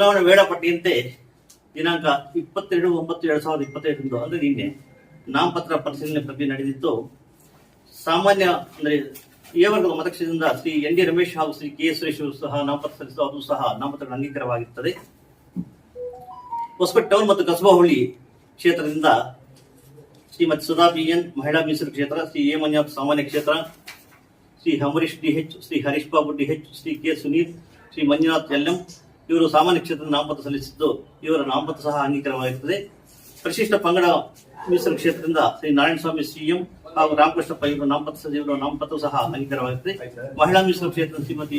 ಚುನಾವಣಾ ವೇಳಾಪಟ್ಟಿಯಂತೆ ದಿನಾಂಕ ಇಪ್ಪತ್ತೆರಡು ಒಂಬತ್ತು ಎರಡ್ ಸಾವಿರದ ಇಪ್ಪತ್ತೈದರಂದು ಅಂದ್ರೆ ನಿನ್ನೆ ನಾಮಪತ್ರ ಪರಿಶೀಲನೆ ಪ್ರಕ್ರಿಯೆ ನಡೆದಿತ್ತು. ಸಾಮಾನ್ಯ, ಅಂದರೆ ಎ ವರ್ಗದ ಮತಕ್ಷೇತ್ರದಿಂದ ಶ್ರೀ ಎನ್ ಡಿ ರಮೇಶ್ ಹಾಗೂ ಶ್ರೀ ಕೆ ಸುರೇಶ್ ಸಹ ನಾಮಪತ್ರ ಸಲ್ಲಿಸುವ ಅದು ಸಹ ನಾಮಪತ್ರಗಳ ಅಂಗೀಕಾರವಾಗಿರುತ್ತದೆ. ಹೊಸಪೇಟೆ ಟೌನ್ ಮತ್ತು ಕಸಬಾ ಹೋಳಿ ಕ್ಷೇತ್ರದಿಂದ ಶ್ರೀಮತಿ ಸುಧಾ ಬಿ ಎನ್, ಮಹಿಳಾ ಮೀಸಲು ಕ್ಷೇತ್ರ, ಶ್ರೀ ಎ ಮಂಜುನಾಥ್ ಸಾಮಾನ್ಯ ಕ್ಷೇತ್ರ, Shri Amarish D H Shri Harish Babu D H Shri K Sunil, Shri Manjunath L M ಇವರು ಸಾಮಾನ್ಯ ಕ್ಷೇತ್ರದ ನಾಮಪತ್ರ ಸಲ್ಲಿಸಿದ್ದು ಇವರ ನಾಮಪತ್ರ ಸಹ ಅಂಗೀಕಾರವಾಗಿರುತ್ತದೆ ಪರಿಶಿಷ್ಟ ಪಂಗಡ ಮೀಸಲು ಕ್ಷೇತ್ರದಿಂದ ಶ್ರೀ ನಾರಾಯಣಸ್ವಾಮಿ ಸಿಎಂ ಹಾಗೂ ರಾಮಕೃಷ್ಣಪ್ಪ ಇವರ ನಾಮಪತ್ರ ಸಚಿವರ ನಾಮಪತ್ರ ಸಹ ಅಂಗೀಕಾರವಾಗಿರುತ್ತದೆ ಮಹಿಳಾ ಮೀಸಲು ಕ್ಷೇತ್ರದ ಶ್ರೀಮತಿ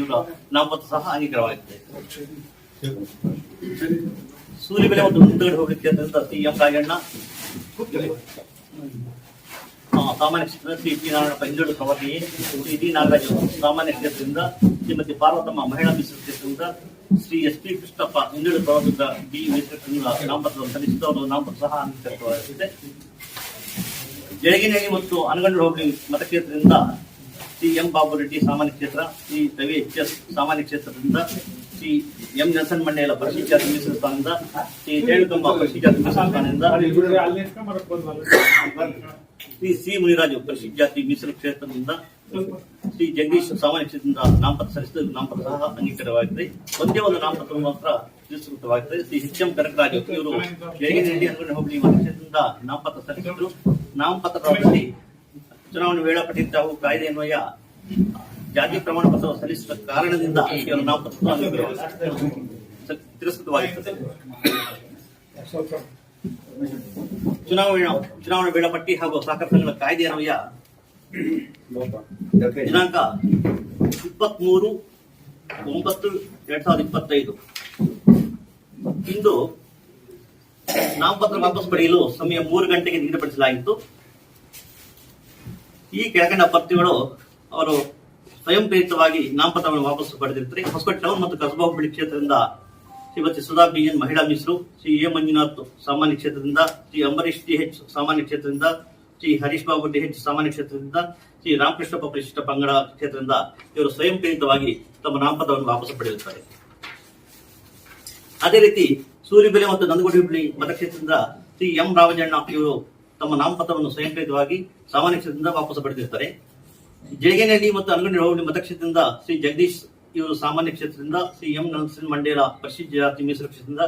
ಇವರ ನಾಮಪತ್ರ ಸಹ ಅಂಗೀಕಾರವಾಗಿರುತ್ತದೆ ಸೂರ್ಯಬೆಲೆ ಮತ್ತು ಮುಂದಗಡೆ ಹೋಗಲಿಕ್ಕೆ ಸಿಎಂ ಎಂ ರಾಯಣ್ಣ. ಸಾಮಾನ್ಯ ಕ್ಷೇತ್ರ ಶ್ರೀ ಪಿ ನಾರಾಯಣ ಪಂಜೋಡು ಪ್ರವರ್ತಿಯೇ ಶ್ರೀ ಡಿ ನಾಗರಾಜ್ ಸಾಮಾನ್ಯ ಕ್ಷೇತ್ರದಿಂದ ಶ್ರೀಮತಿ ಪಾರ್ವತಮ್ಮ ಮಹಿಳಾ ಮೀಸಲು ಕ್ಷೇತ್ರದಿಂದ ಶ್ರೀ ಎಸ್ ಪಿ ಕೃಷ್ಣಪ್ಪ ಹಿಂದುಳಿದ ಪ್ರವರ್ಗದ ಬಿ. ಮೀಸಲು ನಾಮಪತ್ರ ಸಲ್ಲಿಸಿದ್ದು. ಅವರು ನಾಮಪತ್ರ ಸಹ ಅಂಗೀಕರಿಸಲಾಗಿದೆ ಜಳಗಿನಹಳ್ಳಿ ಮತ್ತು ಅನಗಂಡು ಹೋಬಳಿ ಮತಕ್ಷೇತ್ರದಿಂದ ಶ್ರೀ ಎಂ ಬಾಬು ರೆಡ್ಡಿ ಸಾಮಾನ್ಯ ಕ್ಷೇತ್ರ, ಶ್ರೀ ರವಿ ಎಚ್ ಎಸ್ ಸಾಮಾನ್ಯ ಕ್ಷೇತ್ರದಿಂದ ಶ್ರೀ ಎಂ ನೆಲ್ಸನ್ ಮಂಡೇಲ ಪರಿಶಿಷ್ಟ ಜಾತಿ ಮೀಸಲು ಸ್ಥಾನದಿಂದ ಶ್ರೀ ರೇಣುಕಮ್ಮ ಪರಿಶಿಷ್ಟ ಮೀಸಲು ಸ್ಥಾನದಿಂದ ಶ್ರೀ ಸಿ ಮುನಿರಾಜು ಪರಿಶಿಷ್ಟ ಜಾತಿ ಮೀಸಲು ಕ್ಷೇತ್ರದಿಂದ ಶ್ರೀ ಜಗದೀಶ್ ಸಾಮಾನ್ಯ ಕ್ಷೇತ್ರದಿಂದ ನಾಮಪತ್ರ ಸಲ್ಲಿಸಿದ ನಾಮಪತ್ರ ಸಹ ಅಂಗೀಕಾರವಾಗಿದೆ. ಒಂದೇ ಒಂದು ನಾಮಪತ್ರ ಮಾತ್ರ ತಿರಸ್ಕೃತವಾಗಿದೆ. ಶ್ರೀ ಎಚ್ ಎಂ ಕನಕರಾಜು ಇವರು ಅನ್ಕೊಂಡು ಹೋಬಳಿ ಮತಕ್ಷೇತ್ರದಿಂದ ನಾಮಪತ್ರ ಸಲ್ಲಿಸಿದ್ರು. ನಾಮಪತ್ರದಲ್ಲಿ ಚುನಾವಣೆ ವೇಳಾಪಟ್ಟಿ ಹಾಗೂ ಕಾಯ್ದೆ ಅನ್ವಯ ಜಾತಿ ಪ್ರಮಾಣ ಪತ್ರ ಸಲ್ಲಿಸಿದ ಕಾರಣದಿಂದ ನಾವು ತಿರಸ್ಕೃತವಾಗಿರ್ತದೆ. ಚುನಾವಣೆ ವೇಳಾಪಟ್ಟಿ ಹಾಗೂ ಸಹಕಾರ ಸಂಘಗಳ ಕಾಯ್ದೆ ಅನ್ವಯ ದಿನಾಂಕ ಇಪ್ಪತ್ಮೂರು ಒಂಬತ್ತು ಎರಡ್ ಸಾವಿರದ ಇಪ್ಪತ್ತೈದು. ಇಂದು ನಾಮಪತ್ರ ವಾಪಸ್ ಪಡೆಯಲು ಸಮಯ ಮೂರು ಗಂಟೆಗೆ ನಿಗದಿಪಡಿಸಲಾಗಿತ್ತು. ಈ ಕೆಳಕಂಡ ಅಭ್ಯರ್ಥಿಗಳು ಅವರು ಸ್ವಯಂ ಪ್ರೇರಿತವಾಗಿ ನಾಮಪತ್ರವನ್ನು ವಾಪಸ್ ಪಡೆದಿರ್ತಾರೆ. ಹೊಸಪೇಟೆ ಟೌನ್ ಮತ್ತು ಕಸಬಾ ಹುಬ್ಬಳ್ಳಿ ಕ್ಷೇತ್ರದಿಂದ ಶ್ರೀಮತಿ ಸುಧಾ ಬಿ ಎನ್ ಮಹಿಳಾ ಮಿಶ್ರು ಶ್ರೀ ಎ ಮಂಜುನಾಥ್ ಸಾಮಾನ್ಯ ಕ್ಷೇತ್ರದಿಂದ, ಶ್ರೀ ಅಂಬರೀಶ್ ಹೆಚ್ ಸಾಮಾನ್ಯ ಕ್ಷೇತ್ರದಿಂದ, ಶ್ರೀ ಹರೀಶ್ ಬಾಬು ಎಚ್ ಸಾಮಾನ್ಯ ಕ್ಷೇತ್ರದಿಂದ, ಶ್ರೀ ರಾಮಕೃಷ್ಣಪ್ಪ ಪರಿಶಿಷ್ಟ ಪಂಗಡ ಕ್ಷೇತ್ರದಿಂದ ಇವರು ಸ್ವಯಂ ಪ್ರೇರಿತವಾಗಿ ತಮ್ಮ ನಾಮಪತ್ರವನ್ನು ವಾಪಸ್ ಪಡೆಯುತ್ತಾರೆ ಅದೇ ರೀತಿ ಸೂರ್ಯಬೆಲೆ ಮತ್ತು ನಂದಗುಡಿ ಮತಕ್ಷೇತ್ರದಿಂದ ಶ್ರೀ ಎಂ ರಾಮಜಣ್ಣ ಇವರು ತಮ್ಮ ನಾಮಪತ್ರವನ್ನು ಸ್ವಯಂಪ್ರೇರಿತವಾಗಿ ಸಾಮಾನ್ಯ ಕ್ಷೇತ್ರದಿಂದ ವಾಪಸ್ ಪಡೆದಿರ್ತಾರೆ. ಜಳಗೇನಹಳ್ಳಿ ಮತ್ತು ಅಂಗಡಿ ಹೋಬಳಿ ಮತಕ್ಷೇತ್ರದಿಂದ ಶ್ರೀ ಜಗದೀಶ್ ಇವರು ಸಾಮಾನ್ಯ ಕ್ಷೇತ್ರದಿಂದ ಶ್ರೀ ಎಂ ನರಸಿಂಹ ಮಂಡೇರ ಪರಿಶಿಷ್ಟ ಜಾತಿ ಮೀಸಲು ಕ್ಷೇತ್ರದಿಂದ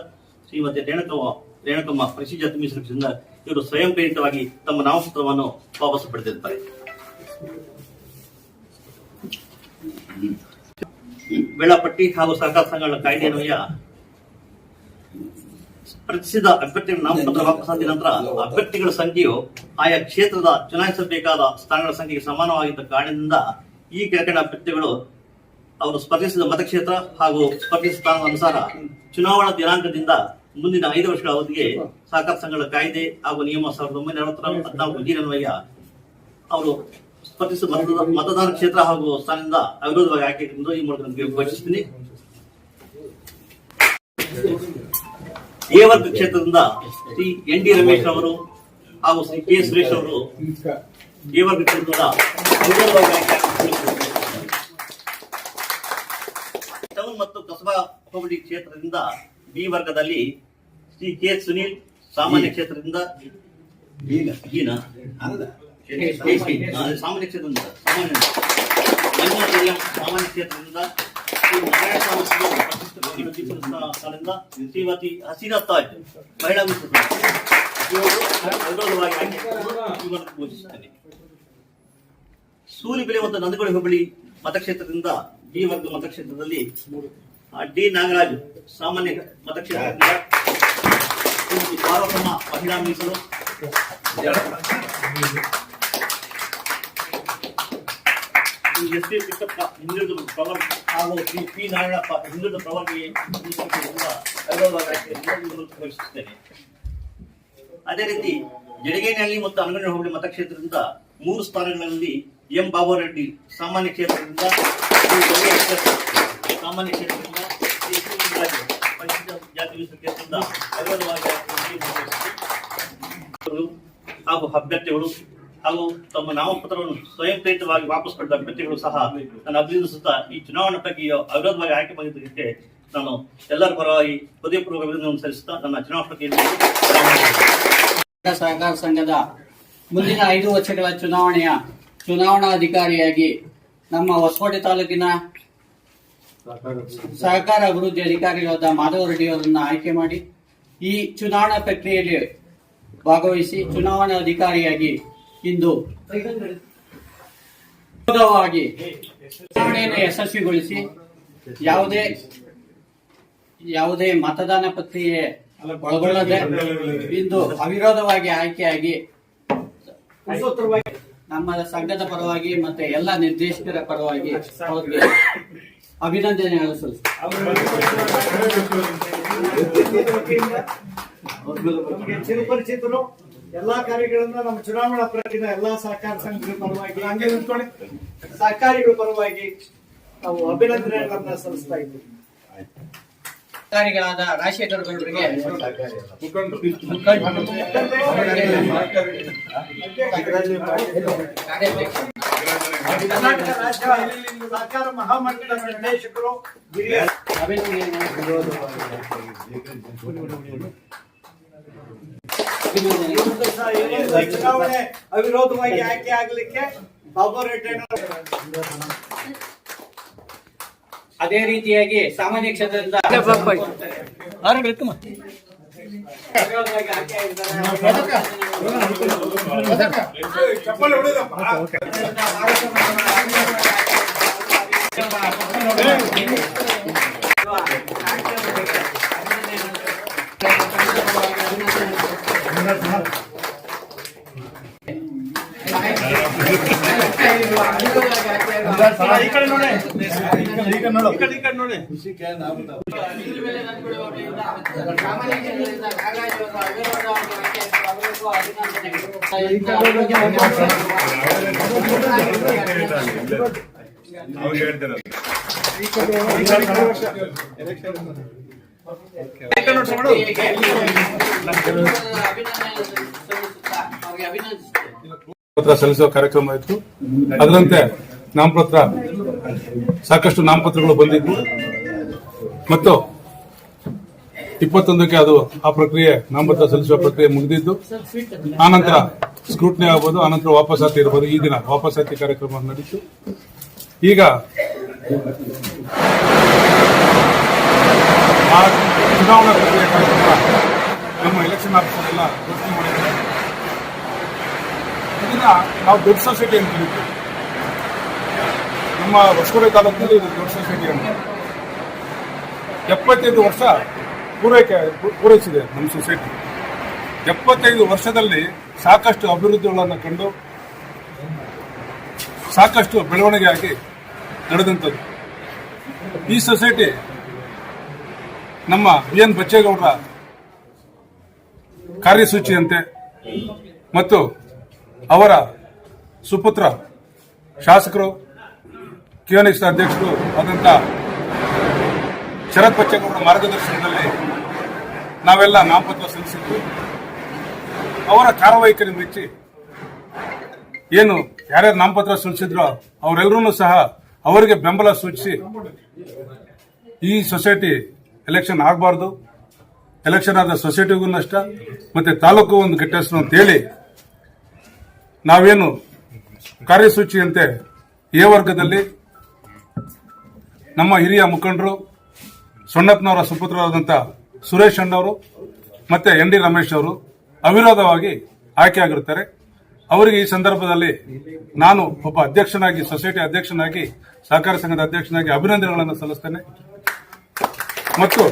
ಶ್ರೀಮತಿ ರೇಣುಕಮ್ಮ ರೇಣುಕಮ್ಮ ಪರಿಶಿಷ್ಟ ಜಾತಿ ಮೀಸಲು ಕ್ಷೇತ್ರದಿಂದ ಇವರು ಸ್ವಯಂ ಪ್ರೇರಿತವಾಗಿ ತಮ್ಮ ನಾಮಪತ್ರವನ್ನು ವಾಪಸ್ ಪಡೆದಿರುತ್ತಾರೆ ವೇಳಾಪಟ್ಟಿ ಹಾಗೂ ಸಹಕಾರ ಸಂಘಗಳ ಕಾಯ್ದೆ ಅನ್ವಯ ರಚಿಸಿದ ಅಭ್ಯರ್ಥಿಗಳ ನಾಮಪತ್ರ ವಾಪಸಾದ ನಂತರ ಅಭ್ಯರ್ಥಿಗಳ ಸಂಖ್ಯೆಯು ಆಯಾ ಕ್ಷೇತ್ರದ ಚುನಾಯಿಸಬೇಕಾದ ಸ್ಥಾನಗಳ ಸಂಖ್ಯೆಗೆ ಸಮಾನವಾಗಿದ್ದ ಕಾರಣದಿಂದ ಈ ಕೆಳಕಂಡ ಅಭ್ಯರ್ಥಿಗಳು ಅವರು ಸ್ಪರ್ಧಿಸಿದ ಮತಕ್ಷೇತ್ರ ಹಾಗೂ ಸ್ಪರ್ಧಿಸಿದ ಸ್ಥಾನದ ಅನುಸಾರ ಚುನಾವಣಾ ದಿನಾಂಕದಿಂದ ಮುಂದಿನ ಐದು ವರ್ಷಗಳ ಅವಧಿಗೆ ಸಹಕಾರ ಸಂಘಗಳ ಕಾಯ್ದೆ ಹಾಗೂ ನಿಯಮ ಸಾವಿರದ ಒಂಬೈನೂರ ಅರವತ್ತರ ಹದಿನಾಲ್ಕು ಅನ್ವಯ ಅವರು ಸ್ಪರ್ಧಿಸಿದ ಮತದ ಮತದಾನ ಕ್ಷೇತ್ರ ಹಾಗೂ ಸ್ಥಾನದಿಂದ ಅವಿರೋಧವಾಗಿ ಆಯ್ಕೆ ಈ ಮೂಲಕ ನಿಮಗೆ ಘೋಷಿಸ್ತೀನಿ. ಎ ವರ್ಗ ಕ್ಷೇತ್ರದಿಂದ ಶ್ರೀ ಎನ್ ಡಿ ರಮೇಶ್ ಅವರು ಹಾಗೂ ಶ್ರೀ ಕೆ ಸುರೇಶ್ ಅವರು ಎ ವರ್ಗ ಕ್ಷೇತ್ರದ ಟೌನ್ ಮತ್ತು ಕಸಬಾ ಹೋಬಳಿ ಕ್ಷೇತ್ರದಿಂದ ಬಿ ವರ್ಗದಲ್ಲಿ ಶ್ರೀ ಕೆ ಸುನೀಲ್ ಸಾಮಾನ್ಯ ಕ್ಷೇತ್ರದಿಂದ ಸಾಮಾನ್ಯ ಕ್ಷೇತ್ರದಿಂದ ಸಾಮಾನ್ಯ ಕ್ಷೇತ್ರದಿಂದ. ಶ್ರೀ ನಾರಾಯಣ ಪ್ರತಿಷ್ಠಿತ ಶ್ರೀಮತಿ ಮಹಿಳಾ ಮಿತ್ರ ಘೋಷಿಸುತ್ತೇನೆ ಸೂಲಿಬೆಲೆ ಮತ್ತು ನಂದಗೋಡಿ ಹೋಬಳಿ ಮತಕ್ಷೇತ್ರದಿಂದ ಡಿ ವರ್ಗ ಮತಕ್ಷೇತ್ರದಲ್ಲಿ ಡಿ ನಾಗರಾಜ್ ಸಾಮಾನ್ಯ ಮತಕ್ಷೇತ್ರದಿಂದ ಮಹಿಳಾ ಮೀಸಲು ಎಸ್ ಪಿ ಕೃಷ್ಣಪ್ಪ ಹಿಂದುಳಿದ ಪ್ರವರ್ ಹಾಗೂ ಪಿ ಪಿ ನಾರಾಯಣಪ್ಪ ಹಿಂದುಳಿದ ಪ್ರವರ್ಗೆ ಘೋಷಿಸುತ್ತೇನೆ ಅದೇ ರೀತಿ ಜಡಗೇನಹಳ್ಳಿ ಮತ್ತು ಅನಗಂಡಿ ಹೋಬಳಿ ಮತಕ್ಷೇತ್ರದಿಂದ ಮೂರು ಸ್ಥಾನಗಳಲ್ಲಿ ಎಂ ಬಾಬುರೆಡ್ಡಿ ಸಾಮಾನ್ಯ ಕ್ಷೇತ್ರದಿಂದ ಸಾಮಾನ್ಯ ಕ್ಷೇತ್ರದಿಂದ ಜಾತಿ ಕ್ಷೇತ್ರದಿಂದ ಹಾಗೂ ಅಭ್ಯರ್ಥಿಗಳು ಹಾಗೂ ತಮ್ಮ ನಾಮಪತ್ರವನ್ನು ಸ್ವಯಂ ಪ್ರೇರಿತವಾಗಿ ವಾಪಸ್ ಪಡೆದ ಅಭ್ಯರ್ಥಿಗಳು ಸಹ ನಾನು ಅಭಿನಂದಿಸುತ್ತಾ ಈ ಚುನಾವಣಾ ಪ್ರಕ್ರಿಯೆ ಅವಿರೋಧವಾಗಿ ಆಯ್ಕೆ ಬಂದಿದ್ದಕ್ಕೆ ನಾನು ಎಲ್ಲರ ಪರವಾಗಿ ಹೃದಯಪೂರ್ವಕ ಅಭಿನಂದನೆ ಸಲ್ಲಿಸುತ್ತಾ ನನ್ನ ಚುನಾವಣಾ ಪ್ರಕ್ರಿಯೆಯಲ್ಲಿ ಸಹಕಾರ ಸಂಘದ ಮುಂದಿನ ಐದು ವರ್ಷಗಳ ಚುನಾವಣೆಯ ಚುನಾವಣಾಧಿಕಾರಿಯಾಗಿ ನಮ್ಮ ಹೊಸಕೋಟೆ ತಾಲೂಕಿನ ಸಹಕಾರ ಅಭಿವೃದ್ಧಿ ಅಧಿಕಾರಿಗಳಾದ ಮಾಧವ ರೆಡ್ಡಿ ಅವರನ್ನ ಆಯ್ಕೆ ಮಾಡಿ ಈ ಚುನಾವಣಾ ಪ್ರಕ್ರಿಯೆಯಲ್ಲಿ ಭಾಗವಹಿಸಿ ಚುನಾವಣಾ ಅಧಿಕಾರಿಯಾಗಿ ಇಂದು ಚುನಾವಣೆಯನ್ನು ಯಶಸ್ವಿಗೊಳಿಸಿ ಯಾವುದೇ ಯಾವುದೇ ಮತದಾನ ಪ್ರಕ್ರಿಯೆ ಒಳಗೊಳ್ಳದೆ ಇಂದು ಅವಿರೋಧವಾಗಿ ಆಯ್ಕೆಯಾಗಿ ನಮ್ಮ ಸಂಘದ ಪರವಾಗಿ ಮತ್ತೆ ಎಲ್ಲ ನಿರ್ದೇಶಕರ ಪರವಾಗಿ ಅವ್ರಿಗೆ ಅಭಿನಂದನೆ ಚಿರಪರಿಚಿತರು ಎಲ್ಲಾ ಕಾರ್ಯಗಳನ್ನ ನಮ್ಮ ಚುನಾವಣಾ ಪ್ರಕ್ರಿಯೆ ಎಲ್ಲಾ ಸಹಕಾರ ಸಂಘಗಳ ಪರವಾಗಿ ಹಂಗೆ ನಿಂತ್ಕೊಳ್ಳಿ. ಸಹಕಾರಿಗಳ ಪರವಾಗಿ ನಾವು ಅಭಿನಂದನೆಗಳನ್ನ ಸಲ್ಲಿಸ್ತಾ ಇದ್ದೀವಿ. ಅಧಿಕಾರಿಗಳಾದ ರಾಜಶೇಖರ್ ಗೌಡರಿಗೆ ಕರ್ನಾಟಕ ರಾಜ್ಯ ಸಹಕಾರ ಮಹಾಮಂಡಲದ ನಿರ್ದೇಶಕರು ಹಿರಿಯ ಚುನಾವಣೆ ಅವಿರೋಧವಾಗಿ ಆಯ್ಕೆ ಆಗ್ಲಿಕ್ಕೆ ಬಾಬು ರೆಡ್ಡಿ ಅದೇ ರೀತಿಯಾಗಿ ಸಾಮಾನ್ಯ ಕ್ಷೇತ್ರದಿಂದ ಈ ಕಡೆ ನೋಡಿ ಈ ಕಡೆ ನೋಡಿ ಈ ಕಡೆ ನೋಡಿ ಸಾಮಾನ್ಯ ಕ್ಷೇತ್ರದಿಂದ ನಾಗರಾಜ್ ಅವರು ಪತ್ರ ಸಲ್ಲಿಸುವ ಕಾರ್ಯಕ್ರಮ ಇತ್ತು. ಅದರಂತೆ ನಾಮಪತ್ರ. ಸಾಕಷ್ಟು ನಾಮಪತ್ರಗಳು ಬಂದಿದ್ವು ಮತ್ತು ಇಪ್ಪತ್ತೊಂದಕ್ಕೆ ಅದು ಆ ಪ್ರಕ್ರಿಯೆ, ನಾಮಪತ್ರ ಸಲ್ಲಿಸುವ ಪ್ರಕ್ರಿಯೆ ಮುಗಿದಿದ್ದು. ಆನಂತರ ಸ್ಕ್ರೂಟ್ನಿ ಆಗ್ಬೋದು ಆನಂತರ ವಾಪಸಾತಿ ಇರ್ಬೋದು. ಈ ದಿನ ವಾಪಸಾತಿ ಕಾರ್ಯಕ್ರಮ ನಡೀತು. ಈಗ ಚುನಾವಣಾ ಪ್ರಕ್ರಿಯೆ ಕಾರ್ಯಕ್ರಮ ನಮ್ಮ ಎಲೆಕ್ಷನ್ ಆಫೀಸರ್ ಎಲ್ಲ ಮಾಡಿದ್ದಾರೆ. ಇದನ್ನ ನಾವು ದೊಡ್ಡ ಸೊಸೈಟಿ ಅಂತ ಕರಿತೀವಿ. ನಮ್ಮ ಹೊಸಕೋಟೆ ತಾಲೂಕಿನಲ್ಲಿ ಇದು ದೊಡ್ಡ ಸೊಸೈಟಿ ಎಪ್ಪತ್ತೈದು ವರ್ಷ ಪೂರೈಕೆ ಪೂರೈಸಿದೆ ನಮ್ಮ ಸೊಸೈಟಿ. ಎಪ್ಪತ್ತೈದು ವರ್ಷದಲ್ಲಿ ಸಾಕಷ್ಟು ಅಭಿವೃದ್ಧಿಗಳನ್ನು ಕಂಡು ಸಾಕಷ್ಟು ಬೆಳವಣಿಗೆ ಆಗಿ ನಡೆದಂಥದ್ದು. ಈ ಸೊಸೈಟಿ ನಮ್ಮ ಬಿ ಎನ್ ಬಚ್ಚೇಗೌಡರ ಕಾರ್ಯಸೂಚಿಯಂತೆ ಮತ್ತು ಅವರ ಸುಪುತ್ರ ಶಾಸಕರು ಕಿಯೋನಿಕ್ಸ್ ಅಧ್ಯಕ್ಷರು ಆದಂಥ ಶರತ್ ಬಚ್ಚೇಗೌಡರ ಮಾರ್ಗದರ್ಶನದಲ್ಲಿ ನಾವೆಲ್ಲ ನಾಮಪತ್ರ ಸಲ್ಲಿಸಿದ್ವಿ. ಅವರ ಕಾರ್ಯವೈಖರಿ ಮೆಚ್ಚಿ ಏನು ಯಾರ್ಯಾರು ನಾಮಪತ್ರ ಸಲ್ಲಿಸಿದ್ರೋ ಅವರೆಲ್ಲರೂ ಸಹ ಅವರಿಗೆ ಬೆಂಬಲ ಸೂಚಿಸಿ ಈ ಸೊಸೈಟಿ ಎಲೆಕ್ಷನ್ ಆಗಬಾರ್ದು. ಎಲೆಕ್ಷನ್ ಆದ ಸೊಸೈಟಿಗೂ ನಷ್ಟ, ಮತ್ತೆ ತಾಲೂಕು ಒಂದು ಅಂತ ಹೇಳಿ ನಾವೇನು ಕಾರ್ಯಸೂಚಿಯಂತೆ ಎ ವರ್ಗದಲ್ಲಿ ನಮ್ಮ ಹಿರಿಯ ಮುಖಂಡರು ಸೊಣ್ಣಪ್ಪನವರ ಸುಪುತ್ರರಾದಂಥ ಸುರೇಶ್ ಅಣ್ಣವರು ಮತ್ತು ಎನ್ ಡಿ ರಮೇಶ್ ಅವರು ಅವಿರೋಧವಾಗಿ ಆಯ್ಕೆಯಾಗಿರುತ್ತಾರೆ ಅವರಿಗೆ ಈ ಸಂದರ್ಭದಲ್ಲಿ ನಾನು ಒಬ್ಬ ಅಧ್ಯಕ್ಷನಾಗಿ, ಸೊಸೈಟಿ ಅಧ್ಯಕ್ಷನಾಗಿ, ಸಹಕಾರ ಸಂಘದ ಅಧ್ಯಕ್ಷನಾಗಿ ಅಭಿನಂದನೆಗಳನ್ನು ಸಲ್ಲಿಸ್ತೇನೆ. ಮತ್ತು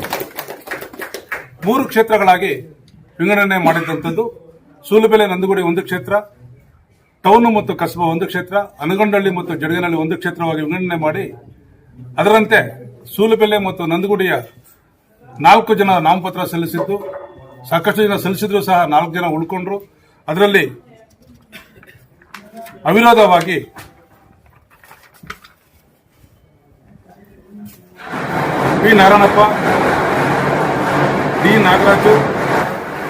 ಮೂರು ಕ್ಷೇತ್ರಗಳಾಗಿ ವಿಂಗಡಣೆ ಮಾಡಿದಂಥದ್ದು. ಸೂಲುಬೆಲೆ ನಂದಗುಡಿ ಒಂದು ಕ್ಷೇತ್ರ ಟೌನ್ ಮತ್ತು ಕಸಬಾ ಒಂದು ಕ್ಷೇತ್ರ, ಅನಗೊಂಡಳ್ಳಿ ಮತ್ತು ಜಡಗನಹಳ್ಳಿ ಒಂದು ಕ್ಷೇತ್ರವಾಗಿ ವಿಂಗಡಣೆ ಮಾಡಿ ಅದರಂತೆ ಸೂಲಬೆಲೆ ಮತ್ತು ನಂದಗುಡಿಯ ನಾಲ್ಕು ಜನ ನಾಮಪತ್ರ ಸಲ್ಲಿಸಿದ್ದು, ಸಾಕಷ್ಟು ಜನ ಸಲ್ಲಿಸಿದ್ರು ಸಹ ನಾಲ್ಕು ಜನ ಉಳ್ಕೊಂಡ್ರು. ಅದರಲ್ಲಿ ಅವಿರೋಧವಾಗಿ ಪಿ ನಾರಾಯಣಪ್ಪ, ಡಿ ನಾಗರಾಜು,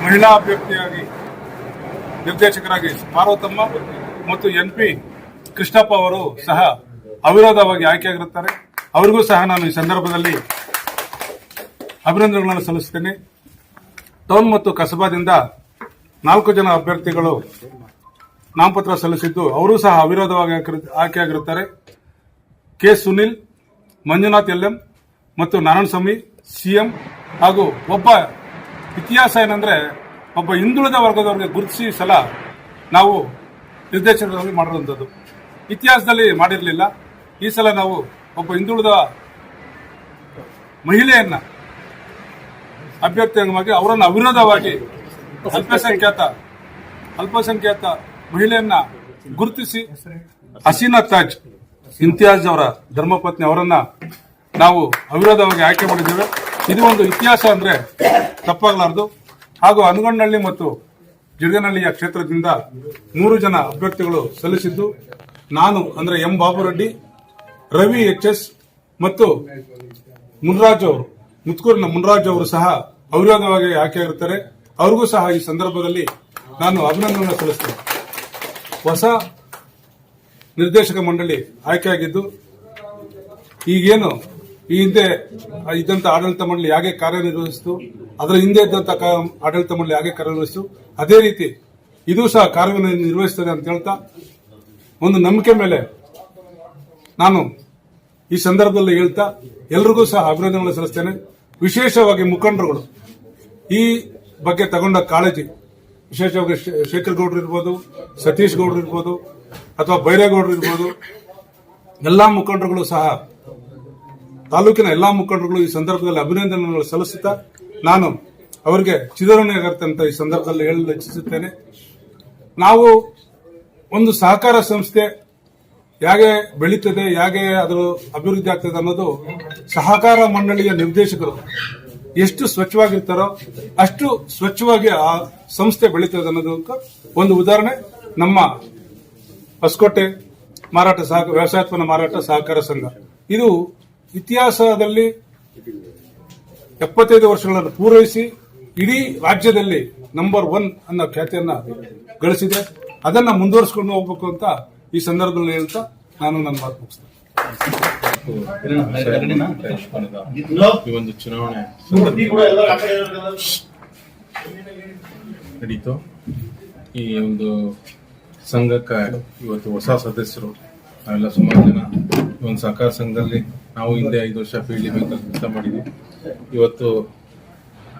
ಮಹಿಳಾ ಅಭ್ಯರ್ಥಿಯಾಗಿ ನಿರ್ದೇಶಕರಾಗಿ ಪಾರ್ವತಮ್ಮ ಮತ್ತು ಎನ್ ಪಿ ಕೃಷ್ಣಪ್ಪ ಅವರು ಸಹ ಅವಿರೋಧವಾಗಿ ಆಯ್ಕೆಯಾಗಿರುತ್ತಾರೆ. ಅವರಿಗೂ ಸಹ ನಾನು ಈ ಸಂದರ್ಭದಲ್ಲಿ ಅಭಿನಂದನೆಗಳನ್ನು ಸಲ್ಲಿಸುತ್ತೇನೆ. ಟೌನ್ ಮತ್ತು ಕಸಬಾದಿಂದ ನಾಲ್ಕು ಜನ ಅಭ್ಯರ್ಥಿಗಳು ನಾಮಪತ್ರ ಸಲ್ಲಿಸಿದ್ದು ಅವರೂ ಸಹ ಅವಿರೋಧವಾಗಿ ಆಯ್ಕೆ- ಆಯ್ಕೆಯಾಗಿರುತ್ತಾರೆ. K Sunil, Manjunath L M ಮತ್ತು ನಾರಾಯಣಸ್ವಾಮಿ ಸಿಎಂ ಹಾಗೂ ಒಬ್ಬ ಇತಿಹಾಸ ಏನಂದ್ರೆ ಒಬ್ಬ ಹಿಂದುಳಿದ ವರ್ಗದವರಿಗೆ ಗುರುತಿಸಿ ಸಲ ನಾವು ನಿರ್ದೇಶನದಲ್ಲಿ ಮಾಡಿರುವಂಥದ್ದು. ಇತಿಹಾಸದಲ್ಲಿ ಮಾಡಿರಲಿಲ್ಲ. ಈ ಸಲ ನಾವು ಒಬ್ಬ ಹಿಂದುಳಿದ ಮಹಿಳೆಯನ್ನ ಅಭ್ಯರ್ಥಿಯಾಗಿ ಅವರನ್ನು ಅವಿರೋಧವಾಗಿ ಅಲ್ಪಸಂಖ್ಯಾತ ಅಲ್ಪಸಂಖ್ಯಾತ ಮಹಿಳೆಯನ್ನ ಗುರುತಿಸಿ ಹಸೀನಾ ತಾಜ್ ಇಮ್ತಿಯಾಜ್ ಅವರ ಧರ್ಮಪತ್ನಿ ಅವರನ್ನ ನಾವು ಅವಿರೋಧವಾಗಿ ಆಯ್ಕೆ ಮಾಡಿದ್ದೇವೆ. ಇದು ಒಂದು ಇತಿಹಾಸ ಅಂದ್ರೆ ತಪ್ಪಾಗಲಾರದು. ಹಾಗೂ ಅನಗನಹಳ್ಳಿ ಮತ್ತು ಜಿಡಗನಹಳ್ಳಿಯ ಕ್ಷೇತ್ರದಿಂದ ಮೂರು ಜನ ಅಭ್ಯರ್ಥಿಗಳು ಸಲ್ಲಿಸಿದ್ದು. ನಾನು ಅಂದ್ರೆ M Babureddy Ravi H S ಮತ್ತು ಮುನ್ರಾಜ್ ಅವರು. ಮುತ್ಕೂರಿನ ಮುನ್ರಾಜ್ ಅವರು ಸಹ ಅವಿರೋಧವಾಗಿ ಇರುತ್ತಾರೆ ಅವ್ರಿಗೂ ಸಹ ಈ ಸಂದರ್ಭದಲ್ಲಿ ನಾನು ಅಭಿನಂದನೆ ಸಲ್ಲಿಸ್ತೇನೆ. ಹೊಸ ನಿರ್ದೇಶಕ ಮಂಡಳಿ ಆಯ್ಕೆಯಾಗಿದ್ದು ಈಗೇನು ಈ ಹಿಂದೆ ಇದ್ದಂಥ ಆಡಳಿತ ಮಂಡಳಿ ಹೇಗೆ ಕಾರ್ಯನಿರ್ವಹಿಸಿತು, ಅದರ ಹಿಂದೆ ಇದ್ದಂಥ ಆಡಳಿತ ಮಂಡಳಿ ಹೇಗೆ ಕಾರ್ಯನಿರ್ವಹಿಸಿತು, ಅದೇ ರೀತಿ ಇದು ಸಹ ಕಾರ್ಯನಿರ್ವಹಿಸ್ತದೆ ಅಂತ ಹೇಳ್ತಾ, ಒಂದು ನಂಬಿಕೆ ಮೇಲೆ ನಾನು ಈ ಸಂದರ್ಭದಲ್ಲಿ ಹೇಳ್ತಾ ಎಲ್ರಿಗೂ ಸಹ ಅಭಿನಂದನೆಗಳು ಸಲ್ಲಿಸ್ತೇನೆ. ವಿಶೇಷವಾಗಿ ಮುಖಂಡರುಗಳು. ಈ ಬಗ್ಗೆ ತಗೊಂಡ ಕಾಳಜಿ, ವಿಶೇಷವಾಗಿ ಶೇಖರ್ ಗೌಡ್ರು ಇರ್ಬೋದು, ಸತೀಶ್ ಗೌಡ್ರು ಇರ್ಬೋದು, ಅಥವಾ ಬೈರೇಗೌಡರು ಇರ್ಬೋದು, ಎಲ್ಲಾ ಮುಖಂಡರುಗಳು ಸಹ, ತಾಲೂಕಿನ ಎಲ್ಲಾ ಮುಖಂಡರುಗಳು ಈ ಸಂದರ್ಭದಲ್ಲಿ ಅಭಿನಂದನೆಗಳು ಸಲ್ಲಿಸುತ್ತಾ ನಾನು ಅವರಿಗೆ ಚಿದರಣೆ ಅಂತ ಈ ಸಂದರ್ಭದಲ್ಲಿ ಹೇಳಲು ಇಚ್ಛಿಸುತ್ತೇನೆ. ನಾವು ಒಂದು ಸಹಕಾರ ಸಂಸ್ಥೆ ಹೇಗೆ ಬೆಳೀತದೆ ಹೇಗೆ ಅದರ ಅಭಿವೃದ್ಧಿ ಆಗ್ತದೆ ಅನ್ನೋದು ಸಹಕಾರ ಮಂಡಳಿಯ ನಿರ್ದೇಶಕರು ಎಷ್ಟು ಸ್ವಚ್ಛವಾಗಿರ್ತಾರೋ ಅಷ್ಟು ಸ್ವಚ್ಛವಾಗಿ ಆ ಸಂಸ್ಥೆ ಬೆಳೀತದೆ ಅನ್ನೋದು ಒಂದು ಉದಾಹರಣೆ. ನಮ್ಮ ಹೊಸಕೋಟೆ ಮಾರಾಟ ಸಹ ವ್ಯವಸಾಯೋತ್ಪನ್ನ ಮಾರಾಟ ಸಹಕಾರ ಸಂಘ. ಇದು ಇತಿಹಾಸದಲ್ಲಿ ಎಪ್ಪತ್ತೈದು ವರ್ಷಗಳನ್ನು ಪೂರೈಸಿ ಇಡೀ ರಾಜ್ಯದಲ್ಲಿ ನಂಬರ್ ಒನ್ ಅನ್ನೋ ಖ್ಯಾತಿಯನ್ನ ಗಳಿಸಿದೆ. ಅದನ್ನ ಮುಂದುವರಿಸಿಕೊಂಡು ಹೋಗ್ಬೇಕು ಅಂತ ಈ ಸಂದರ್ಭದಲ್ಲಿ ಹೇಳ್ತಾ ನಾನು ನನ್ನ ಮಾತು ಮುಗಿಸ್ತೇನೆ. ಈ ಒಂದು ಚುನಾವಣೆ ನಡೀತು. ಈ ಒಂದು ಸಂಘಕ್ಕೆ ಇವತ್ತು ಹೊಸ ಸದಸ್ಯರು ನಾವೆಲ್ಲ ಸುಮಾರು ಜನ. ಈ ಒಂದು ಸಹಕಾರ ಸಂಘದಲ್ಲಿ ನಾವು ಹಿಂದೆ ಐದು ವರ್ಷ ಪೀಳಿ ಬೇಕಂತ ಕೆಲಸ ಮಾಡಿದ್ವಿ. ಇವತ್ತು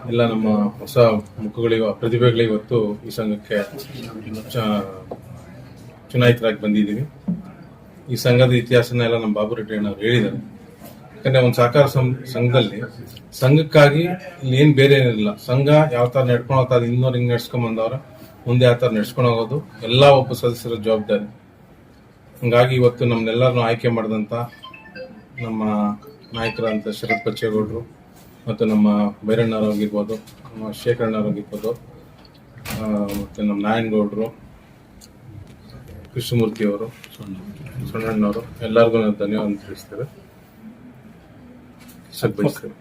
ಎಲ್ಲ ನಮ್ಮ ಹೊಸ ಮುಖಗಳು ಪ್ರತಿಭೆಗಳು ಇವತ್ತು ಈ ಸಂಘಕ್ಕೆ ಚ- ಚುನಾಯಿತರಾಗಿ ಬಂದಿದ್ದೀವಿ. ಈ ಸಂಘದ ಇತಿಹಾಸನ ಎಲ್ಲ ನಮ್ಮ ಬಾಬು ರೆಡ್ಡಿ ಹೇಳಿದ್ದಾರೆ. ಯಾಕಂದ್ರೆ ಒಂದು ಸಹಕಾರ ಸಂಘದಲ್ಲಿ ಸಂಘಕ್ಕಾಗಿ ಇಲ್ಲಿ ಏನ್ ಬೇರೆ ಏನಿಲ್ಲ. ಸಂಘ ಯಾವ ಥರ ನಡ್ಕೊಂಡು ಹೋಗ್ತಾ ಅದು ಇನ್ನೂರು ಹಿಂಗೆ ನಡ್ಸ್ಕೊಂಡ್ ಬಂದವ್ರ, ಮುಂದೆ ಯಾವ ಥರ ನಡ್ಸ್ಕೊಂಡು ಹೋಗೋದು, ಎಲ್ಲಾ ಒಬ್ಬ ಸದಸ್ಯರ ಜವಾಬ್ದಾರಿ. ಹಂಗಾಗಿ ಇವತ್ತು ನಮ್ಮನ್ನೆಲ್ಲರನ್ನು ಆಯ್ಕೆ ಮಾಡಿದಂತ ನಮ್ಮ ನಾಯಕರಂತ ಶರತ್ ಬಚ್ಚೇಗೌಡರು ಮತ್ತು ನಮ್ಮ ಬೈರಣ್ಣವ್ರಾಗಿರ್ಬೋದು ನಮ್ಮ ಶೇಖರಣ್ಣವರಾಗಿರ್ಬೋದು ಆಗಿರ್ಬೋದು ಮತ್ತೆ ನಮ್ಮ ನಾರಾಯಣಗೌಡರು ಕೃಷ್ಣಮೂರ್ತಿ ಅವರು ಸೊಣ್ಣಣ್ಣವರು ಎಲ್ಲರಿಗೂ ನಾನು ಧನ್ಯವಾದ ತಿಳಿಸ್ತೇವೆ. ಸದ್ಬಯಸ್ತೇವೆ